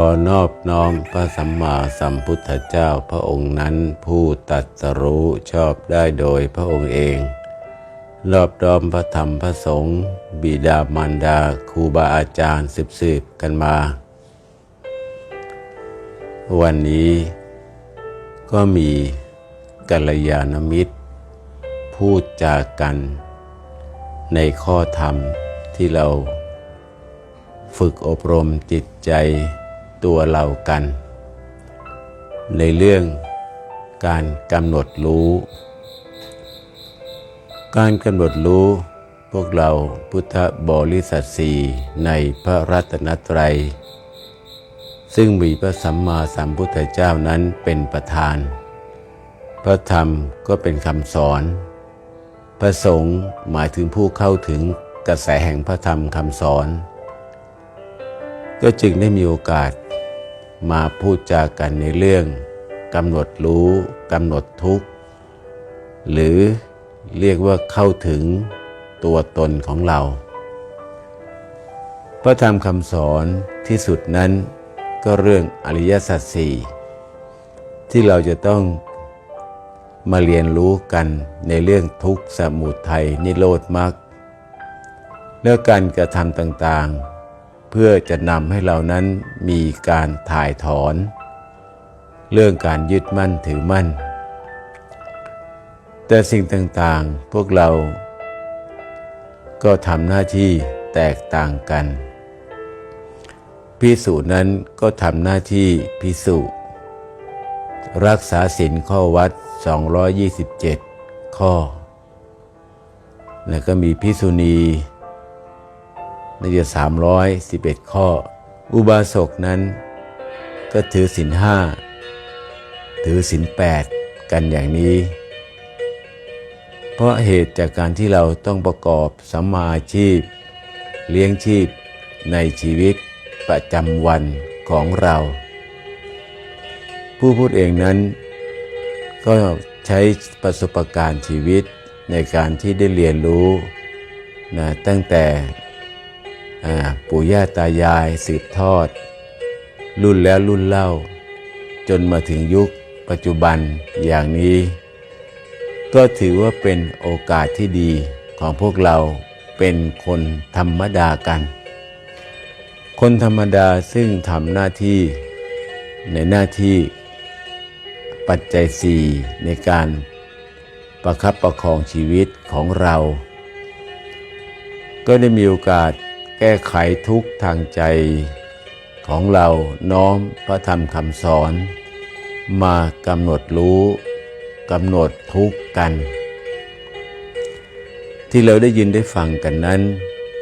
ขอนอบน้อมพระสัมมาสัมพุทธเจ้าพระองค์นั้นผู้ตรัสรู้ชอบได้โดยพระองค์เอง รอบดอมพระธรรมพระสงฆ์บิดามารดาครูบาอาจารย์สืบสืบๆกันมา วันนี้ก็มีกัลยาณมิตร พูดจากัน ในข้อธรรมที่เราฝึกอบรมจิตใจ ตัวเรากัน ในเรื่องการกำหนดรู้ การกำหนดรู้พวกเราพุทธบริษัทสี่ในพระรัตนตรัย ซึ่งมีพระสัมมาสัมพุทธเจ้านั้นเป็นประธาน พระธรรมก็เป็นคำสอน พระสงฆ์หมายถึงผู้เข้าถึงกระแสแห่งพระธรรมคำสอน ก็จึงได้มีโอกาสมาพูดจากันในเรื่องกำหนดรู้กำหนดทุกข์ หรือเรียกว่าเข้าถึงตัวตนของเรา พระธรรมคำสอนที่สุดนั้นก็เรื่องอริยสัจสี่ที่เราจะต้องมาเรียนรู้กันในเรื่องทุกข์สมุทัยนิโรธมรรคและการกระทำต่างๆ พื่อจะนำให้เรานั้นมีการถ่ายถอน เรื่องการยึดมั่นถือมั่น แต่สิ่งต่างๆพวกเรา ก็ทำหน้าที่แตกต่างกันพิสูจนั้นก็ทำหน้าที่พิสูจรักษาศีลข้อวัด 227 ข้อ แล้วก็มีพิสุณี น่าจะ311 ข้อ อุบาสกนั้น ก็ถือศีลห้าถือศีลแปดกันอย่างนี้ เพราะเหตุจากการที่เราต้องประกอบสัมมาอาชีพ เลี้ยงชีพในชีวิตประจำวันของเรา ผู้พูดเองนั้น ก็ใช้ประสบการณ์ชีวิตในการที่ได้เรียนรู้นะตั้งแต่ ปู่ย่าตายายสืบทอด รุ่นแล้วรุ่นเล่า จนมาถึงยุคปัจจุบันอย่างนี้ ก็ถือว่าเป็นโอกาสที่ดีของพวกเราเป็นคนธรรมดากัน คนธรรมดาซึ่งทำหน้าที่ในหน้าที่ปัจจัยสี่ในการประคับประคองชีวิตของเรา ก็ได้มีโอกาส แก้ไขทุกทางใจของเราน้อมพระธรรมคำสอน มากำหนดรู้กำหนดทุกกัน ที่เราได้ยินได้ฟังกันนั้น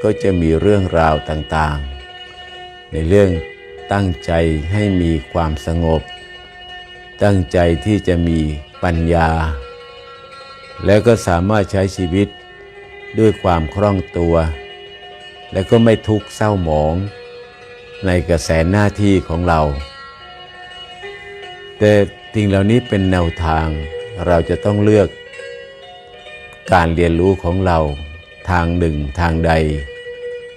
ก็จะมีเรื่องราวต่างๆ ในเรื่องตั้งใจให้มีความสงบ ตั้งใจที่จะมีปัญญา แล้วก็สามารถใช้ชีวิตด้วยความคล่องตัว และก็ไม่ทุกข์เศร้าหมอง ในกระแสหน้าที่ของเรา แต่สิ่งเหล่านี้เป็นแนวทางเราจะต้องเลือก การเรียนรู้ของเราทางหนึ่งทางใด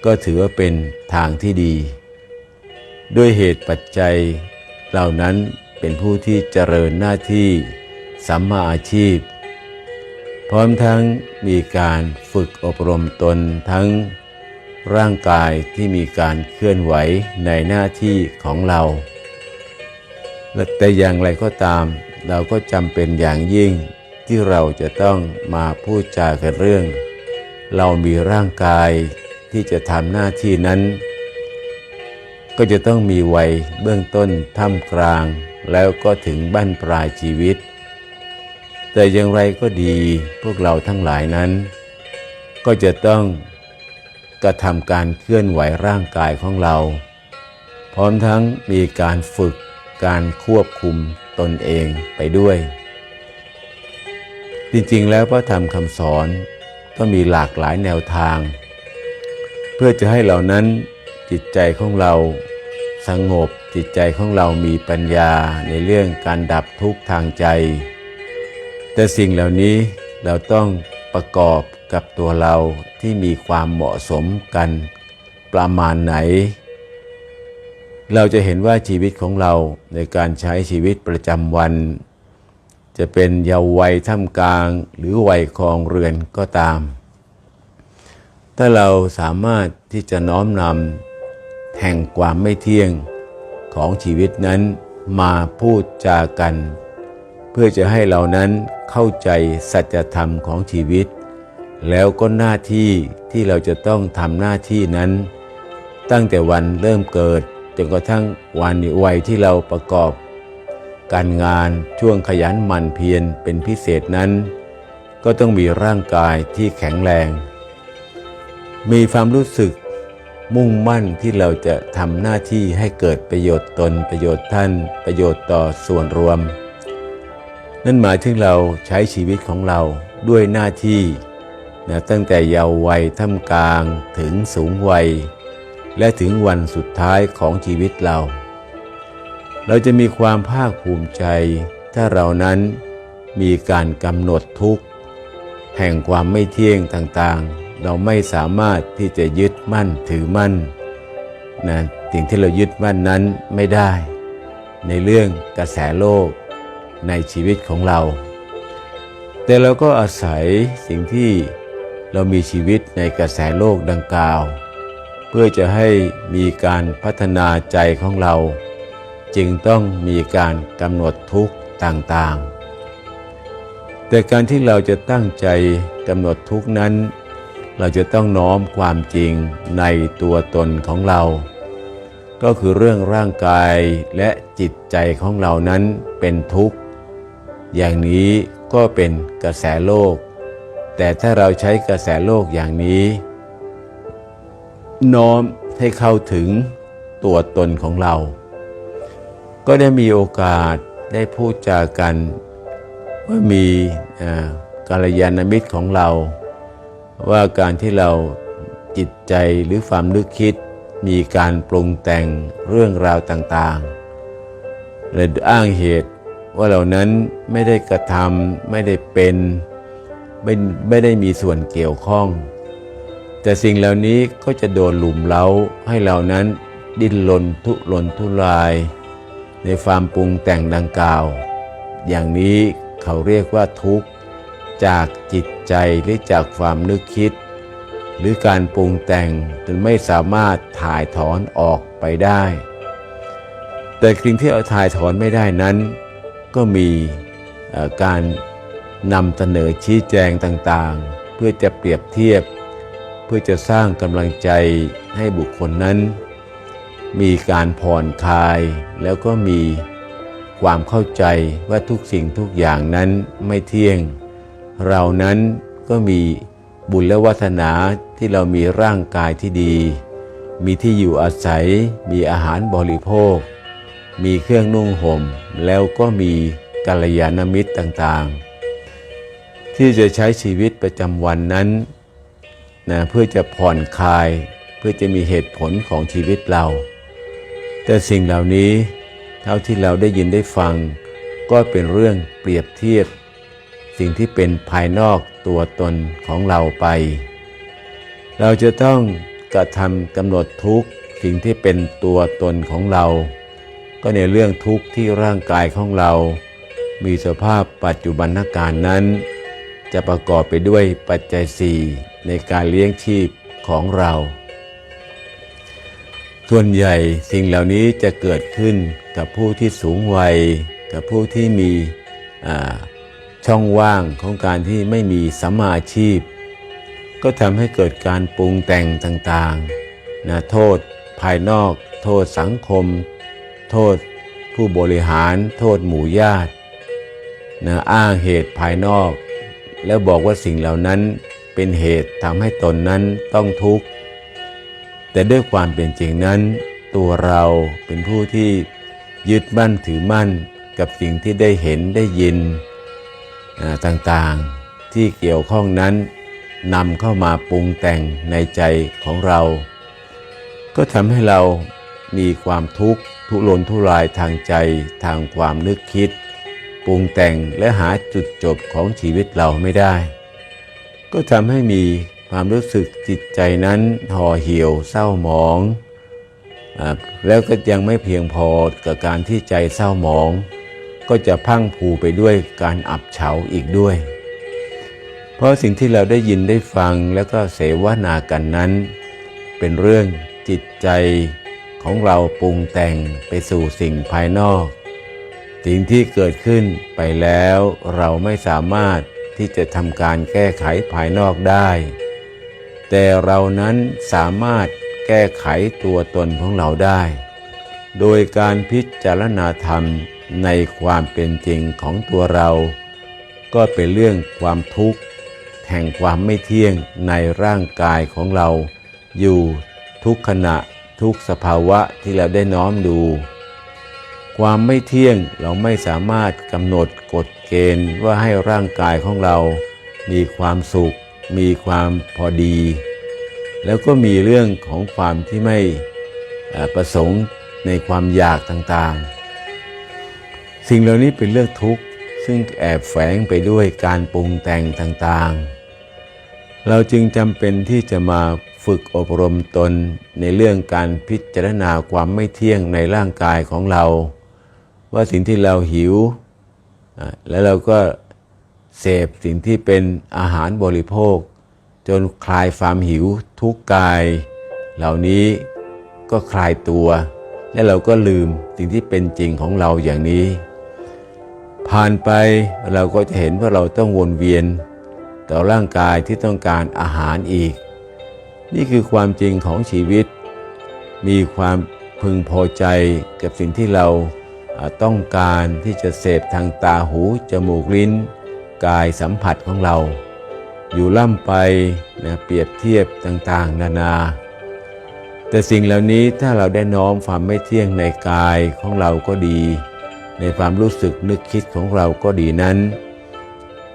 ก็ถือว่าเป็นทางที่ดี ด้วยเหตุปัจจัย เหล่านั้นเป็นผู้ที่เจริญหน้าที่สัมมาอาชีพ พร้อมทั้งมีการฝึกอบรมตนทั้ง ร่างกายที่มีการเคลื่อนไหวในหน้าที่ของเรา แต่อย่างไรก็ตาม เราก็จำเป็นอย่างยิ่งที่เราจะต้องมาพูดจากันเรื่อง เรามีร่างกายที่จะทำหน้าที่นั้น ก็จะต้องมีวัยเบื้องต้นท่ามกลาง แล้วก็ถึงบั้นปลายชีวิต แต่อย่างไรก็ดีพวกเราทั้งหลายนั้น ก็จะต้อง กระทำการเคลื่อนไหวร่างกายของเรา พร้อมทั้งมีการฝึกการควบคุมตนเองไปด้วย จริงๆแล้วพระธรรมคำสอนก็มีหลากหลายแนวทาง เพื่อจะให้เหล่านั้นจิตใจของเราสงบจิตใจของเรามีปัญญาในเรื่องการดับทุกข์ทางใจ แต่สิ่งเหล่านี้เราต้องประกอบ กับตัวเราที่มีความเหมาะสมกันประมาณไหน เราจะเห็นว่าชีวิตของเราในการใช้ชีวิตประจำวัน จะเป็นเยาว์วัยท่ามกลาง หรือวัยครองเรือนก็ตาม ถ้าเราสามารถที่จะน้อมนำแห่งความไม่เที่ยงของชีวิตนั้นมาพูดจากัน เพื่อจะให้เรานั้นเข้าใจสัจธรรมของชีวิต แล้วก็หน้าที่ที่เราจะต้องทำหน้าที่นั้น ตั้งแต่วันเริ่มเกิดจนกระทั่งวันวัยที่เราประกอบ การงานช่วงขยันหมั่นเพียรเป็นพิเศษนั้น ก็ต้องมีร่างกายที่แข็งแรง มีความรู้สึกมุ่งมั่นที่เราจะทำหน้าที่ให้เกิดประโยชน์ตนประโยชน์ท่านประโยชน์ต่อส่วนรวม นั่นหมายถึงเราใช้ชีวิตของเราด้วยหน้าที่ นะตั้งแต่เยาว์วัยท่ามกลางถึงสูงวัย และถึงวันสุดท้ายของชีวิตเรา เราจะมีความภาคภูมิใจ ถ้าเรานั้นมีการกำหนดทุกข์ แห่งความไม่เที่ยงต่างๆ เราไม่สามารถที่จะยึดมั่นถือมั่นนะสิ่งที่เรายึดมั่นนั้นไม่ได้ ในเรื่องกระแสโลกในชีวิตของเรา แต่เราก็อาศัยสิ่งที่ เรามีชีวิตในกระแสโลกดังกล่าว เพื่อจะให้มีการพัฒนาใจของเรา จึงต้องมีการกำหนดทุกข์ต่างๆ แต่การที่เราจะตั้งใจกำหนดทุกข์นั้น เราจะต้องน้อมความจริงในตัวตนของเรา ก็คือเรื่องร่างกายและจิตใจของเรานั้นเป็นทุกข์ อย่างนี้ก็เป็นกระแสโลก แต่ถ้าเราใช้กระแสโลกอย่างนี้น้อมให้เข้าถึงตัวตนของเรา ก็ได้มีโอกาสได้พูดจากันว่ามีกัลยาณมิตรของเรา ว่าการที่เราจิตใจหรือความนึกคิด มีการปรุงแต่งเรื่องราวต่างๆเลยอ้างเหตุว่าเหล่านั้นไม่ได้กระทำไม่ได้เป็น ไม่ไม่ได้มีส่วนเกี่ยวข้อง แต่สิ่งเหล่านี้ก็จะโดนหลุมเล้าให้เหล่านั้นดิ้นรนทุรนทุราย ในความปรุงแต่งดังกล่าว อย่างนี้เขาเรียกว่าทุกข์ จากจิตใจหรือจากความนึกคิด หรือการปรุงแต่งจนไม่สามารถถ่ายถอนออกไปได้ แต่สิ่งที่เอาถ่ายถอนไม่ได้นั้น ก็มีการ นำเสนอชี้แจงต่างๆ เพื่อจะเปรียบเทียบ เพื่อจะสร้างกำลังใจให้บุคคลนั้น มีการผ่อนคลายแล้วก็มีความเข้าใจว่าทุกสิ่งทุกอย่างนั้นไม่เที่ยง เรานั้นก็มีบุญและวัฒนาที่เรามีร่างกายที่ดี มีที่อยู่อาศัย มีอาหารบริโภค มีเครื่องนุ่งห่ม แล้วก็มีกัลยาณมิตรต่างๆ ที่จะใช้ชีวิตประจำวันนั้นนะเพื่อจะผ่อนคลาย เพื่อจะมีเหตุผลของชีวิตเรา แต่สิ่งเหล่านี้เท่าที่เราได้ยินได้ฟัง ก็เป็นเรื่องเปรียบเทียบ สิ่งที่เป็นภายนอกตัวตนของเราไป เราจะต้องกระทำกำหนดทุกสิ่งที่เป็นตัวตนของเรา ก็ในเรื่องทุกข์ที่ร่างกายของเรา มีสภาพปัจจุบันการนั้น จะประกอบไปด้วยปัจจัยสี่ในการเลี้ยงชีพของเรา ส่วนใหญ่สิ่งเหล่านี้จะเกิดขึ้นกับผู้ที่สูงวัย กับผู้ที่มีช่องว่างของการที่ไม่มีสัมมาอาชีพ ก็ทำให้เกิดการปรุงแต่งต่างๆนะโทษภายนอก โทษสังคม โทษผู้บริหาร โทษหมู่ญาตินะอ้างเหตุภายนอก แล้วบอกว่าสิ่งเหล่านั้นเป็นเหตุทำให้ตนนั้นต้องทุกข์ แต่ด้วยความเป็นจริงนั้น ตัวเราเป็นผู้ที่ยึดมั่นถือมั่นกับสิ่งที่ได้เห็นได้ยินต่างๆที่เกี่ยวข้องนั้นนำเข้ามาปรุงแต่งในใจของเรา ก็ทำให้เรามีความทุกข์ทุรนทุรายทางใจทางความนึกคิด ปรุงแต่งและหาจุดจบของชีวิตเราไม่ได้ ก็ทำให้มีความรู้สึกจิตใจนั้นห่อเหี่ยวเศร้าหมองอแล้วก็ยังไม่เพียงพอกับการที่ใจเศร้าหมอง ก็จะพังพรูไปด้วยการอับเฉาอีกด้วย เพราะสิ่งที่เราได้ยินได้ฟังแล้วก็เสวนากันนั้น เป็นเรื่องจิตใจของเราปรุงแต่งไปสู่สิ่งภายนอก สิ่งที่เกิดขึ้นไปแล้วเราไม่สามารถที่จะทำการแก้ไขภายนอกได้ แต่เรานั้นสามารถแก้ไขตัวตนของเราได้ โดยการพิจารณาธรรมในความเป็นจริงของตัวเรา ก็เป็นเรื่องความทุกข์ แห่งความไม่เที่ยงในร่างกายของเรา อยู่ทุกขณะทุกสภาวะที่เราได้น้อมดู ความไม่เที่ยงเราไม่สามารถกำหนดกฎเกณฑ์ว่าให้ร่างกายของเรา มีความสุข มีความพอดี แล้วก็มีเรื่องของความที่ไม่ประสงค์ในความอยากต่างๆ สิ่งเหล่านี้เป็นเรื่องทุกข์ ซึ่งแอบแฝงไปด้วยการปรุงแต่งต่างๆ เราจึงจำเป็นที่จะมาฝึกอบรมตนในเรื่องการพิจารณาความไม่เที่ยงในร่างกายของเรา ว่าสิ่งที่เราหิว แล้วเราก็เสพสิ่งที่เป็นอาหารบริโภค จนคลายความหิวทุกกาย เหล่านี้ก็คลายตัว และเราก็ลืมสิ่งที่เป็นจริงของเราอย่างนี้ ผ่านไปเราก็จะเห็นว่าเราต้องวนเวียน ต่อร่างกายที่ต้องการอาหารอีก นี่คือความจริงของชีวิต มีความพึงพอใจกับสิ่งที่เรา ต้องการที่จะเสพทางตาหูจมูกลิ้น กายสัมผัสของเรา อยู่ล่ำไปนะเปรียบเทียบต่างๆ นานา แต่สิ่งเหล่านี้ถ้าเราได้น้อมความไม่เที่ยงในกายของเราก็ดี ในความรู้สึกนึกคิดของเราก็ดีนั้น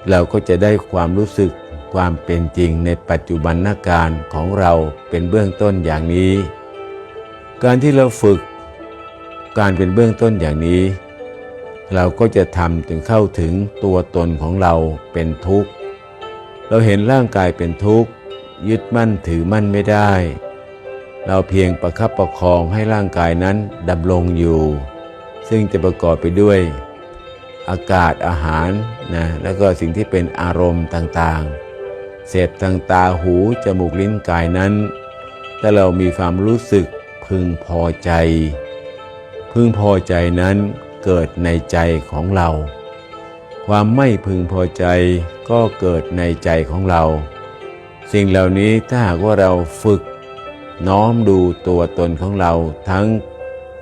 เราก็จะได้ความรู้สึกความเป็นจริงในปัจจุบันนาการของเราเป็นเบื้องต้นอย่างนี้ การที่เราฝึก การเป็นเบื้องต้นอย่างนี้ เราก็จะทำถึงเข้าถึงตัวตนของเราเป็นทุกข์ เราเห็นร่างกายเป็นทุกข์ ยึดมั่นถือมั่นไม่ได้ เราเพียงประคับประคองให้ร่างกายนั้นดำรงอยู่ ซึ่งจะประกอบไปด้วย อากาศอาหารนะแล้วก็สิ่งที่เป็นอารมณ์ต่างๆ เสพทางตาหูจมูกลิ้นกายนั้น ถ้าเรามีความรู้สึกพึงพอใจ พึงพอใจนั้นเกิดในใจของเรา ความไม่พึงพอใจก็เกิดในใจของเรา สิ่งเหล่านี้ถ้าหากว่าเราฝึกน้อมดูตัวตนของเราทั้ง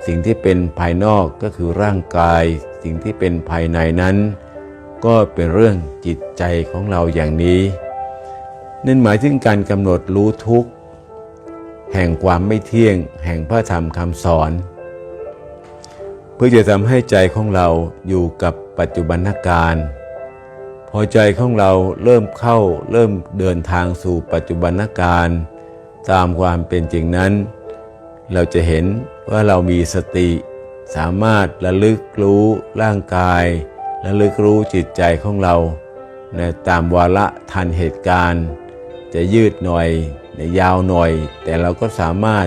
สิ่งที่เป็นภายนอกก็คือร่างกาย สิ่งที่เป็นภายในนั้น ก็เป็นเรื่องจิตใจของเราอย่างนี้ นั่นหมายถึงการกำหนดรู้ทุกข์ แห่งความไม่เที่ยง แห่งพระธรรมคำสอน พื่อจะทำให้ใจของเราอยู่กับปัจจุบันการ พอใจของเราเริ่มเข้าเริ่มเดินทางสู่ปัจจุบันการ ตามความเป็นจริงนั้น เราจะเห็นว่าเรามีสติ สามารถระลึกรู้ร่างกายระลึกรู้จิตใจของเราในตามวาระทันเหตุการณ์ จะยืดหน่อยยาวหน่อย แต่เราก็สามารถ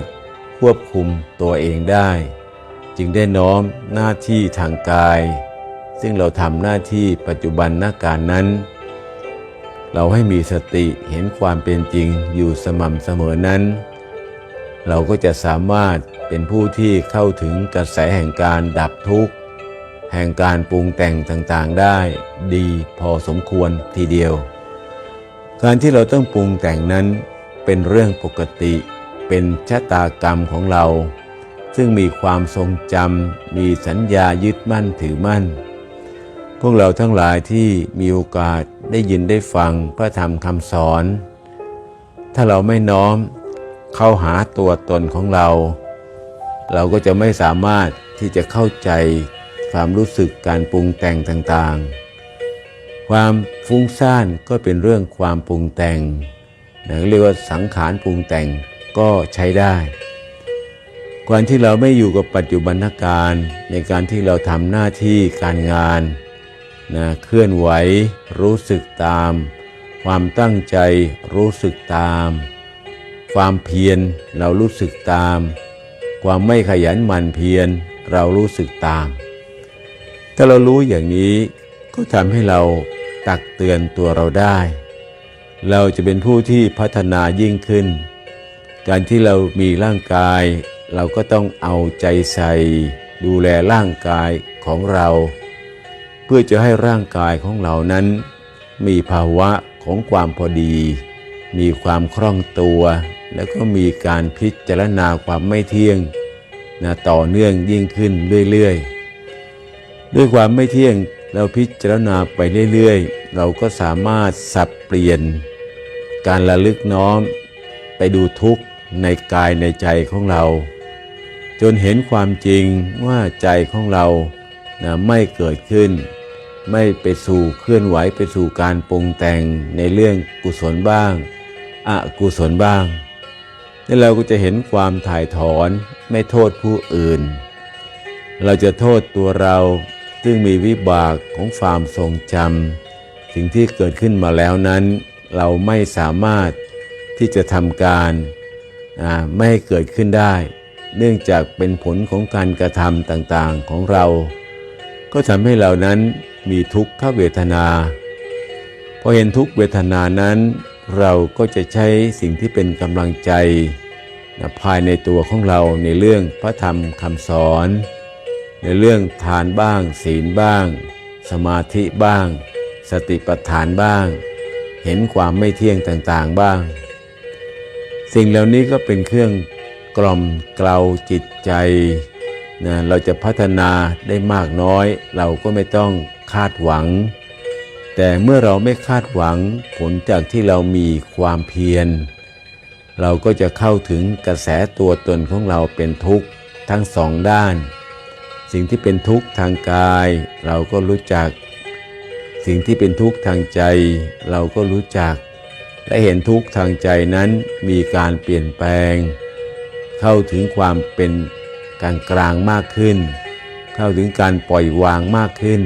ควบคุมตัวเองได้ จึงได้น้อมหน้าที่ทางกาย ซึ่งเราทำหน้าที่ปัจจุบันหน้าการนั้น เราให้มีสติเห็นความเป็นจริงอยู่สม่ำเสมอนั้น เราก็จะสามารถเป็นผู้ที่เข้าถึงกระแสแห่งการดับทุกข์ แห่งการปรุงแต่งต่างๆได้ดีพอสมควรทีเดียว การที่เราต้องปรุงแต่งนั้นเป็นเรื่องปกติเป็นชะตากรรมของเรา ซึ่งมีความทรงจำมีสัญญายึดมั่นถือมั่น พวกเราทั้งหลายที่มีโอกาสได้ยินได้ฟังพระธรรมคำสอน ถ้าเราไม่น้อมเข้าหาตัวตนของเรา เราก็จะไม่สามารถที่จะเข้าใจความรู้สึกการปรุงแต่งต่างๆ ความฟุ้งซ่านก็เป็นเรื่องความปรุงแต่งนะเรียกว่าสังขารปรุงแต่งก็ใช้ได้ การที่เราไม่อยู่กับปัจจุบันการในการที่เราทำหน้าที่การงานนะเคลื่อนไหวรู้สึกตาม ความตั้งใจรู้สึกตาม ความเพียรเรารู้สึกตาม ความไม่ขยันหมั่นเพียรเรารู้สึกตาม ถ้าเรารู้อย่างนี้ก็ทำให้เราตักเตือนตัวเราได้ เราจะเป็นผู้ที่พัฒนายิ่งขึ้น การที่เรามีร่างกาย เราก็ต้องเอาใจใส่ดูแลร่างกายของเรา เพื่อจะให้ร่างกายของเรานั้น มีภาวะของความพอดี มีความคล่องตัว แล้วก็มีการพิจารณาความไม่เที่ยงนะต่อเนื่องยิ่งขึ้นเรื่อยๆ ด้วยความไม่เที่ยงเราพิจารณาไปเรื่อยๆ เราก็สามารถสับเปลี่ยน การระลึกน้อมไปดูทุกข์ในกายในใจของเรา จนเห็นความจริงว่าใจของเรานะไม่เกิดขึ้น ไม่ไปสู่เคลื่อนไหวไปสู่การปรุงแต่งในเรื่องกุศลบ้างอกุศลบ้างแล้วเราก็จะเห็นความถ่ายถอนไม่โทษผู้อื่น เราจะโทษตัวเราซึ่งมีวิบากของความทรงจำสิ่งที่เกิดขึ้นมาแล้วนั้น เราไม่สามารถที่จะทำการไม่ให้เกิดขึ้นได้ เนื่องจากเป็นผลของการกระทำต่างๆของเรา ก็ทำให้เรานั้นมีทุกขเวทนาพอเห็นทุกเวทนานั้น เราก็จะใช้สิ่งที่เป็นกำลังใจนะภายในตัวของเราในเรื่องพระธรรมคำสอน ในเรื่องทานบ้าง ศีลบ้าง สมาธิบ้าง สติปัฏฐานบ้าง เห็นความไม่เที่ยงต่างๆบ้าง สิ่งเหล่านี้ก็เป็นเครื่อง กล่อมเกลาจิตใจนะเราจะพัฒนาได้มากน้อย เราก็ไม่ต้องคาดหวัง แต่เมื่อเราไม่คาดหวัง ผลจากที่เรามีความเพียร เราก็จะเข้าถึงกระแสตัวตนของเราเป็นทุกข์ทั้งสองด้าน สิ่งที่เป็นทุกข์ทางกาย เราก็รู้จัก สิ่งที่เป็นทุกข์ทางใจ เราก็รู้จัก และเห็นทุกข์ทางใจนั้นมีการเปลี่ยนแปลง เข้าถึงความเป็นกลางกลางมากขึ้น เข้าถึงการปล่อยวางมากขึ้น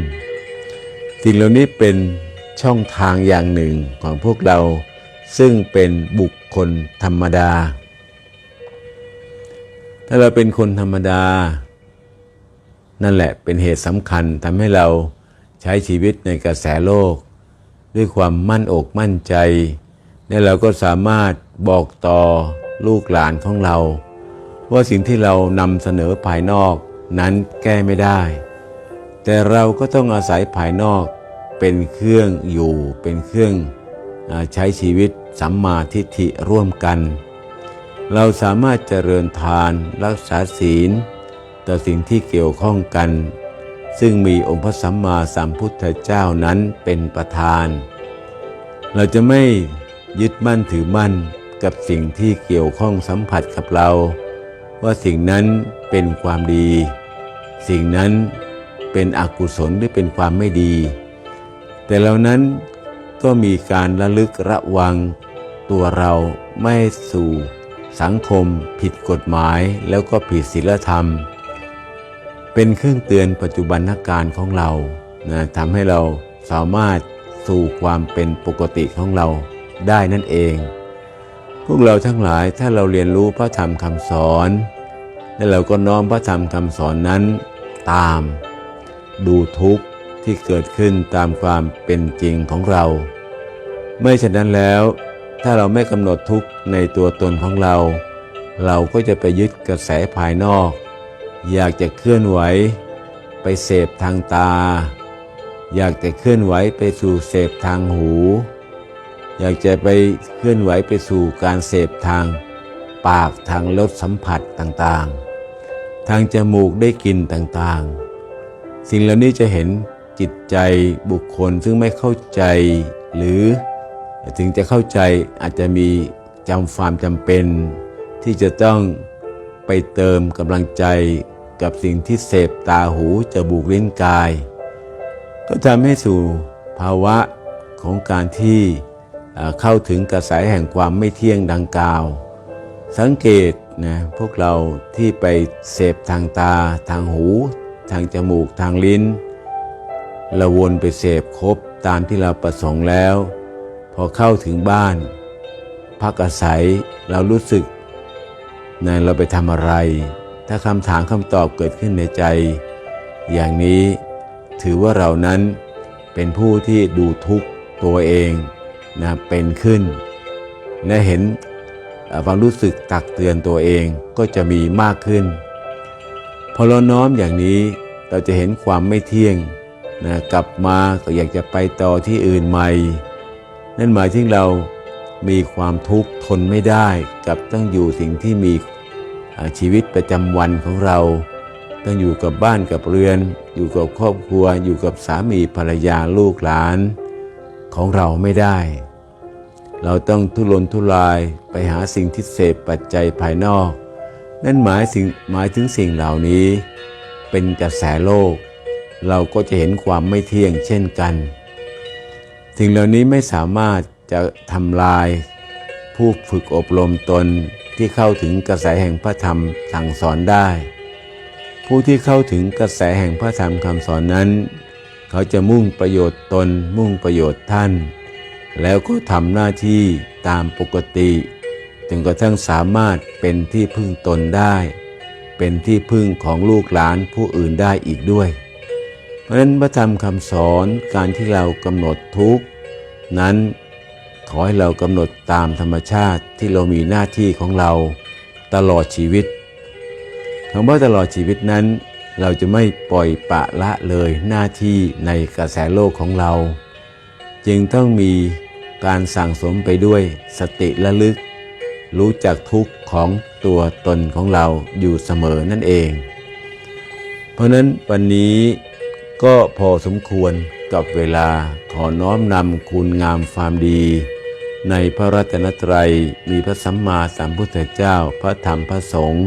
สิ่งเหล่านี้เป็นช่องทางอย่างหนึ่งของพวกเรา ซึ่งเป็นบุคคลธรรมดา ถ้าเราเป็นคนธรรมดา นั่นแหละเป็นเหตุสำคัญทำให้เราใช้ชีวิตในกระแสโลก ด้วยความมั่นอกมั่นใจและเราก็สามารถบอกต่อลูกหลานของเรา ว่าสิ่งที่เรานำเสนอภายนอกนั้นแก้ไม่ได้ แต่เราก็ต้องอาศัยภายนอกเป็นเครื่องอยู่เป็นเครื่องอใช้ชีวิตสัมมาทิฏฐิร่วมกัน เราสามารถเจริญทานรักษาศีล ต่อสิ่งที่เกี่ยวข้องกัน ซึ่งมีองค์พระสัมมาสัมพุทธเจ้านั้นเป็นประธาน เราจะไม่ยึดมั่นถือมั่นกับสิ่งที่เกี่ยวข้องสัมผัสกับเรา ว่าสิ่งนั้นเป็นความดี สิ่งนั้นเป็นอกุศลหรือเป็นความไม่ดี แต่เหล่านั้นก็มีการระลึกระวังตัวเราไม่สู่ สังคมผิดกฎหมายแล้วก็ผิดศีลธรรม เป็นเครื่องเตือนปัจจุบันนการของเรานะทำให้เราสามารถสู่ความเป็นปกติของเราได้นั่นเอง พวกเราทั้งหลายถ้าเราเรียนรู้พระธรรมคำสอน และเราก็น้อมพระธรรมคำสอนนั้น ตาม ดูทุกข์ที่เกิดขึ้นตามความเป็นจริงของเรา ไม่ฉะนั้นแล้วถ้าเราไม่กำหนดทุกข์ในตัวตนของเรา เราก็จะไปยึดกระแสภายนอก อยากจะเคลื่อนไหว ไปเสพทางตา อยากจะเคลื่อนไหวไปสู่เสพทางหู อยากจะไปเคลื่อนไหวไปสู่การเสพทางปากทางรสสัมผัสต่างๆ ทางจมูกได้กลิ่นต่างๆ สิ่งเหล่านี้จะเห็นจิตใจบุคคลซึ่งไม่เข้าใจหรือถึงจะเข้าใจอาจจะมีจำความจำเป็น ที่จะต้องไปเติมกำลังใจกับสิ่งที่เสพตาหูจมูกลิ้นกาย ก็ทำให้สู่ภาวะของการที่ เข้าถึงกระแสแห่งความไม่เที่ยงดังกล่าว สังเกตนะพวกเราที่ไปเสพทางตา ทางหู ทางจมูกทางลิ้นเราวนไปเสพครบตามที่เราประสงค์แล้ว พอเข้าถึงบ้าน พักอาศัยเรารู้สึกนะเราไปทำอะไร ถ้าคำถามคำตอบเกิดขึ้นในใจ อย่างนี้ถือว่าเรานั้นเป็นผู้ที่ดูทุกตัวเอง นะเป็นขึ้น และเห็นความรู้สึกตักเตือนตัวเองก็จะมีมากขึ้น พอเราน้อมอย่างนี้เราจะเห็นความไม่เที่ยงนะกลับมาก็อยากจะไปต่อที่อื่นใหม่ นั่นหมายถึงเรามีความทุกข์ทนไม่ได้กับต้องอยู่สิ่งที่มีชีวิตประจำวันของเรา ต้องอยู่กับบ้านกับเรือน อยู่กับครอบครัว อยู่กับสามีภรรยาลูกหลาน ของเราไม่ได้ เราต้องทุรนทุรายไปหาสิ่งที่เสพปัจจัยภายนอก นั่นหมายสิ่งหมายถึงสิ่งเหล่านี้ เป็นกระแสโลก เราก็จะเห็นความไม่เที่ยงเช่นกันสิ่งเหล่านี้ไม่สามารถจะทำลาย ผู้ฝึกอบรมตนที่เข้าถึงกระแสแห่งพระธรรมสั่งสอนได้ ผู้ที่เข้าถึงกระแสแห่งพระธรรมคำสอนนั้น เขาจะมุ่งประโยชน์ตนมุ่งประโยชน์ท่าน แล้วก็ทำหน้าที่ตามปกติจนกระทั่งสามารถเป็นที่พึ่งตนได้ เป็นที่พึ่งของลูกหลานผู้อื่นได้อีกด้วย เพราะฉะนั้นพระธรรมคำสอนการที่เรากำหนดทุกนั้นขอให้เรากำหนดตามธรรมชาติที่เรามีหน้าที่ของเราตลอดชีวิตคำว่าตลอดชีวิตนั้น เราจะไม่ปล่อยปะละเลยหน้าที่ในกระแสโลกของเรา จึงต้องมีการสั่งสมไปด้วยสติระลึก รู้จักทุกข์ของตัวตนของเราอยู่เสมอนั่นเอง เพราะฉะนั้นวันนี้ก็พอสมควรกับเวลาขอน้อมนำคุณงามความดี ในพระรัตนตรัยมีพระสัมมาสัมพุทธเจ้าพระธรรมพระสงฆ์